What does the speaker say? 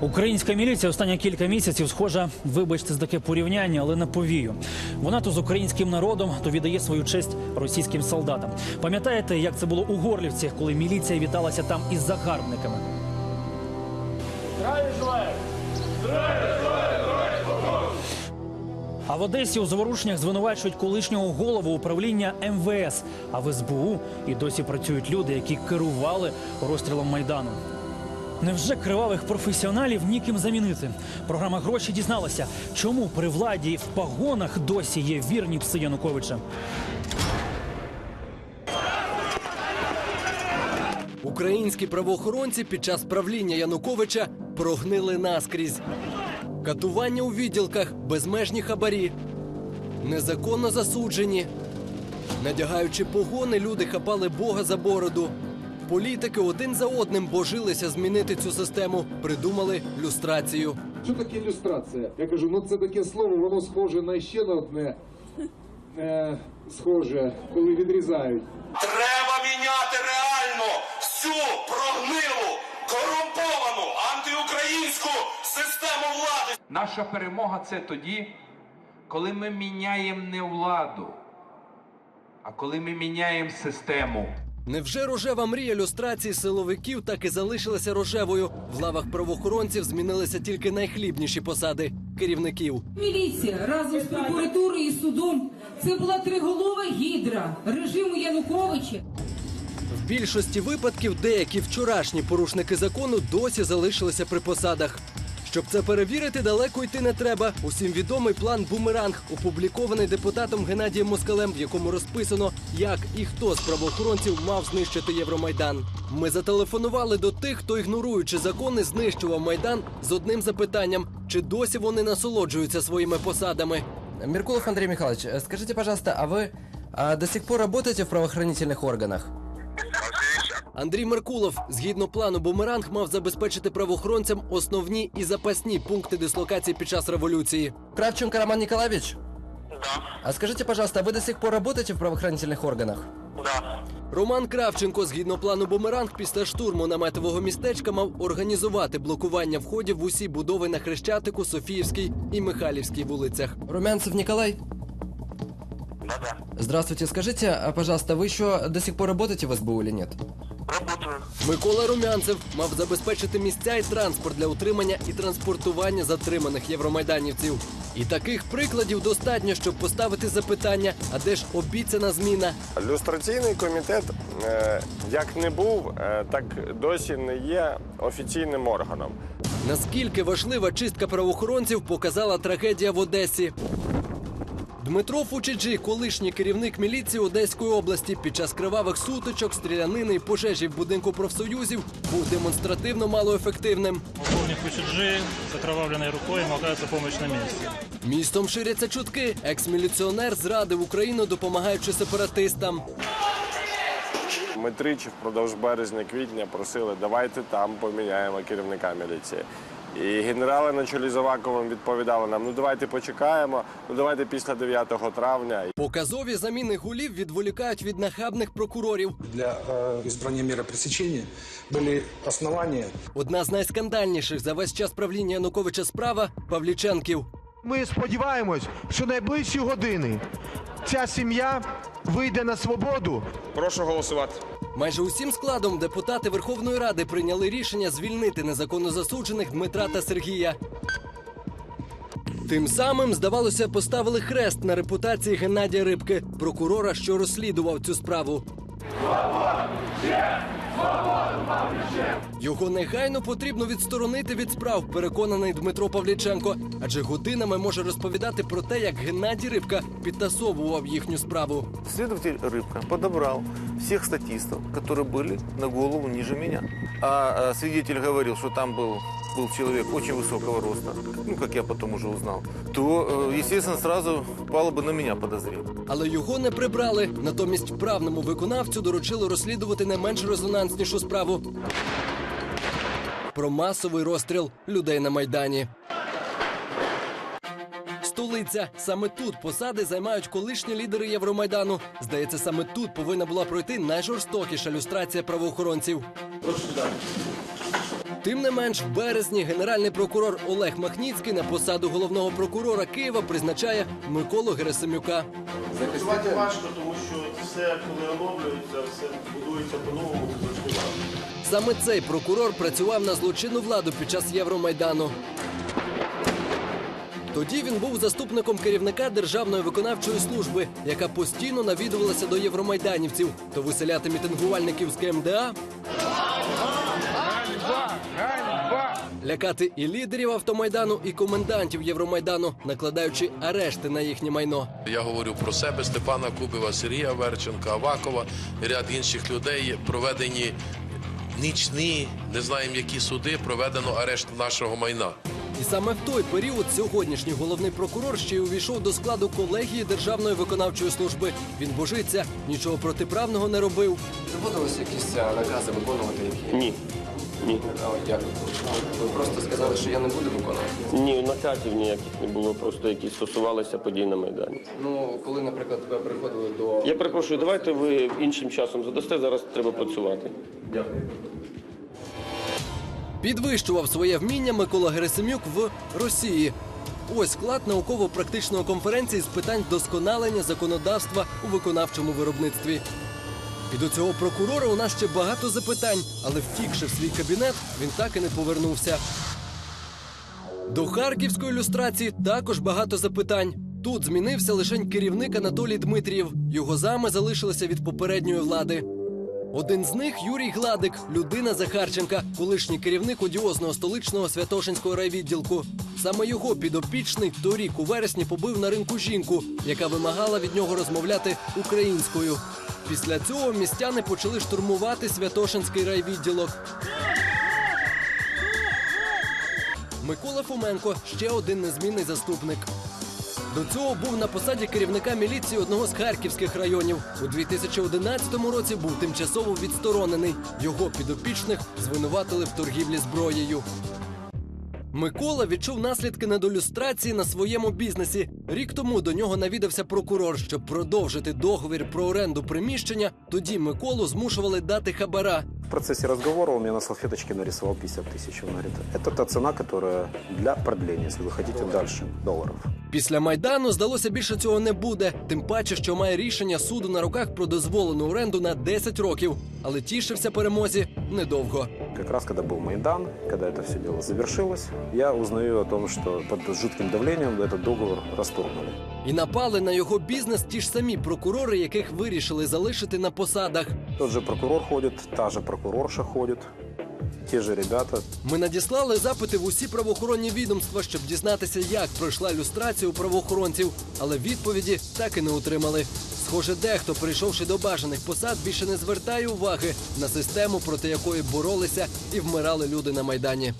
Українська міліція останні кілька місяців схожа, вибачте за таке порівняння, але на повію. Вона то з українським народом, то віддає свою честь російським солдатам. Пам'ятаєте, як це було у Горлівці, коли міліція віталася там із загарбниками? А в Одесі у заворушеннях звинувачують колишнього голову управління МВС. А в СБУ і досі працюють люди, які керували розстрілом майдану. Невже кривавих професіоналів ніким замінити? Програма гроші дізналася, чому при владі в погонах досі є вірні пси Януковича. Українські правоохоронці під час правління Януковича прогнили наскрізь. Катування у відділках, безмежні хабарі, незаконно засуджені. Надягаючи погони, люди хапали Бога за бороду. Політики один за одним божилися змінити цю систему, придумали люстрацію. Що таке ілюстрація? Я кажу, ну це таке слово, воно схоже на ще на одне е, схоже, коли відрізають. Треба міняти реально всю прогнилу, корумповану антиукраїнську систему влади. Наша перемога це тоді, коли ми міняємо не владу, а коли ми міняємо систему. Невже рожева мрія люстрації силовиків так і залишилася рожевою? В лавах правоохоронців змінилися тільки найхлібніші посади керівників. Міліція разом з прокуратурою і судом це була триголова гідра режиму Януковича. В більшості випадків деякі вчорашні порушники закону досі залишилися при посадах. Щоб це перевірити, далеко йти не треба. Усім відомий план Бумеранг, опублікований депутатом Геннадієм Москалем, в якому розписано, як і хто з правоохоронців мав знищити Євромайдан. Ми зателефонували до тих, хто ігноруючи закони, знищував майдан з одним запитанням: чи досі вони насолоджуються своїми посадами? Меркулов Андрей Михайлович, э, скажите, пожалуйста, а вы а, до сих пор работаете в правоохранительных органах? Андрій Меркулов, згідно плану Бумеранг, мав забезпечити правоохоронцям основні і запасні пункти дислокації під час революції. Кравченко Роман Николаевич? Да, А скажите, пожалуйста, а вы до сих пор работаете в правоохранительных органах? да. Роман Кравченко, згідно плану Бумеранг, після штурму наметового містечка мав організувати блокування входів в усі будови на Хрещатику, Софіївській і Михайлівській вулицях. Румянцев Николай? Да-да. Здравствуйте, скажите, а, пожалуйста, вы еще до сих пор работаете в СБУ или нет? Работаю. Микола Румянцев мав забезпечити місця і транспорт для утримання і транспортування затриманих євромайданівців. І таких прикладів достатньо, щоб поставити запитання: а де ж обіцяна зміна? Люстраційний комітет е, як не був, е, так досі не є офіційним органом. Наскільки важлива чистка правоохоронців показала трагедія в Одесі. Дмитро Фучиджі, колишній керівник міліції Одеської області, під час кривавих сутичок, стрілянини і пожежі в будинку профсоюзів був демонстративно малоефективним. Полковник Кучуджи с окровавленной рукой ему оказывается на месте. Містом ширяться чутки. Екс-міліціонер зрадив Україну, допомагаючи сепаратистам. Ми тричі впродовж березня-квітня просили, давайте там поміняємо керівника міліції. І генерали на чолі з Аваковим відповідали нам: ну давайте почекаємо, ну давайте після 9 травня. Показові заміни гулів відволікають від нахабних прокурорів. для э, избрания меры пресечения были основания Одна з найскандальніших за весь час правління Януковича справа Павліченків. Ми сподіваємось, що найближчі години ця сім'я вийде на свободу. Прошу голосувати. Майже усім складом депутати Верховної Ради прийняли рішення звільнити незаконно засуджених Дмитра та Сергія. Тим самим, здавалося, поставили хрест на репутації Геннадія Рибки, прокурора, що розслідував цю справу. Його негайно потрібно відсторонити від справ, переконаний Дмитро Павліченко, адже годинами може розповідати про те, як Геннадій Рибка підтасовував їхню справу. Следователь Рыбка подобрал всех статистов, которые были на голову ниже меня. А, а свидетель говорил, что там был, был человек очень высокого роста, ну, как я потом уже узнал, то, э, естественно, сразу пало бы на меня подозрение. Але його не прибрали. Натомість вправному виконавцю доручили розслідувати не менш резонанснішу справу про масовий розстріл людей на майдані. Столиця саме тут посади займають колишні лідери Євромайдану. Здається, саме тут повинна була пройти найжорстокіша люстрація правоохоронців. Тим не менш, в березні генеральний прокурор Олег Махніцький на посаду головного прокурора Києва призначає Миколу Герасимюка. Працювати важко, тому що все, коли оновлюється, все будується по-новому, це завжди важко. Саме цей прокурор працював на злочинну владу під час Євромайдану. Тоді він був заступником керівника Державної виконавчої служби, яка постійно навідувалася до євромайданівців, то виселяти мітингувальників з КМДА, лякати і лідерів автомайдану, і комендантів Євромайдану, накладаючи арешти на їхнє майно. Я говорю про себе, Степана Кубива, Сергія Верченка, Авакова, і ряд інших людей. Проведені нічні, не знаємо які суди, проведено арешт нашого майна. І саме в той період сьогоднішній головний прокурор ще й увійшов до складу колегії Державної виконавчої служби. Він божиться, нічого протиправного не робив. Доводилось якісь накази виконувати? Які? Ні. Ні. А як? Ви просто сказали, що я не буду виконувати. Ні, наказів ніяких не було, просто які стосувалися подій на Майдані. Ну, коли, наприклад, ви приходили до. Я перепрошую, давайте ви іншим часом задасте, зараз треба працювати. Дякую. Підвищував своє вміння Микола Герасимюк в Росії. Ось склад науково-практичної конференції з питань вдосконалення законодавства у виконавчому виробництві. І до цього прокурора у нас ще багато запитань, але втікши в свій кабінет, він так і не повернувся. До харківської ілюстрації також багато запитань. Тут змінився лише керівник Анатолій Дмитрієв. Його зами залишилися від попередньої влади. Один з них Юрій Гладик, людина Захарченка, колишній керівник одіозного столичного Святошинського райвідділку. Саме його підопічний торік у вересні побив на ринку жінку, яка вимагала від нього розмовляти українською. Після цього містяни почали штурмувати Святошинський райвідділок. Микола Фоменко ще один незмінний заступник. До цього був на посаді керівника міліції одного з харківських районів. У 2011 році був тимчасово відсторонений. Його підопічних звинуватили в торгівлі зброєю. Микола відчув наслідки недолюстрації на своєму бізнесі. Рік тому до нього навідався прокурор, щоб продовжити договір про оренду приміщення. Тоді Миколу змушували дати хабара. В процессе разговора он мне на салфеточке нарисовал 50 тысяч. Он говорит, это та цена, которая для продления, если вы хотите дальше, долларов. Після майдану здалося більше цього не буде. Тим паче, що має рішення суду на руках про дозволену оренду на 10 років. Але тішився перемозі недовго. Как раз когда был Майдан, когда это все дело завершилось, я узнаю о том, что под жутким давлением этот договор расторгнули. І напали на його бізнес ті ж самі прокурори, яких вирішили залишити на посадах. Тот же прокурор ходит, та же прокурорша ходит, те ж ребята. Ми надіслали запити в усі правоохоронні відомства, щоб дізнатися, як пройшла люстрація у правоохоронців, але відповіді так і не отримали. Схоже, дехто, прийшовши до бажаних посад, більше не звертає уваги на систему, проти якої боролися і вмирали люди на майдані.